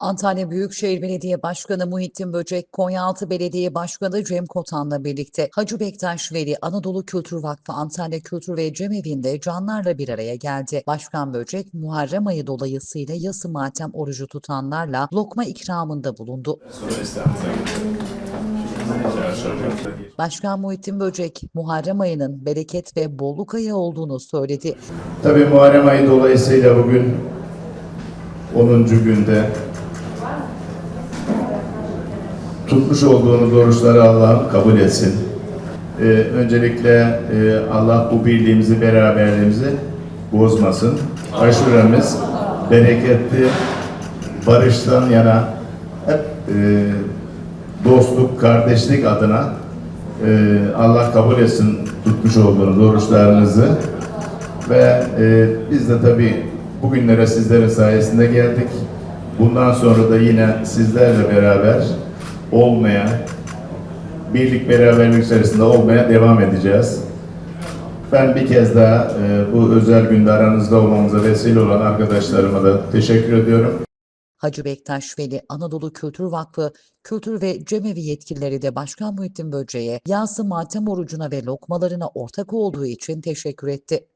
Antalya Büyükşehir Belediye Başkanı Muhittin Böcek, Konyaaltı Belediye Başkanı Cem Kotan'la birlikte Hacı Bektaş Veli Anadolu Kültür Vakfı Antalya Kültür ve Cemevi'nde canlarla bir araya geldi. Başkan Böcek, Muharrem ayı dolayısıyla yası matem orucu tutanlarla lokma ikramında bulundu. Başkan Muhittin Böcek, Muharrem ayının bereket ve bolluk ayı olduğunu söyledi. Tabii Muharrem ayı dolayısıyla bugün 10. günde tutmuş olduğunuz oruçları Allah'ım kabul etsin. Ee, öncelikle e, Allah bu birliğimizi, beraberliğimizi bozmasın. Aşuremiz bereketli, barıştan yana hep e, dostluk, kardeşlik adına e, Allah kabul etsin tutmuş olduğunuz oruçlarınızı. Ve e, biz de tabii bugünlere sizlerin sayesinde geldik. Bundan sonra da yine sizlerle beraber olmaya, birlik beraberlik içerisinde olmaya devam edeceğiz. Ben bir kez daha e, bu özel günde aranızda olmamıza vesile olan arkadaşlarıma da teşekkür ediyorum. Hacı Bektaş Veli Anadolu Kültür Vakfı Kültür ve Cemevi yetkilileri de Başkan Muhittin Böce'ye yası matem orucuna ve lokmalarına ortak olduğu için teşekkür etti.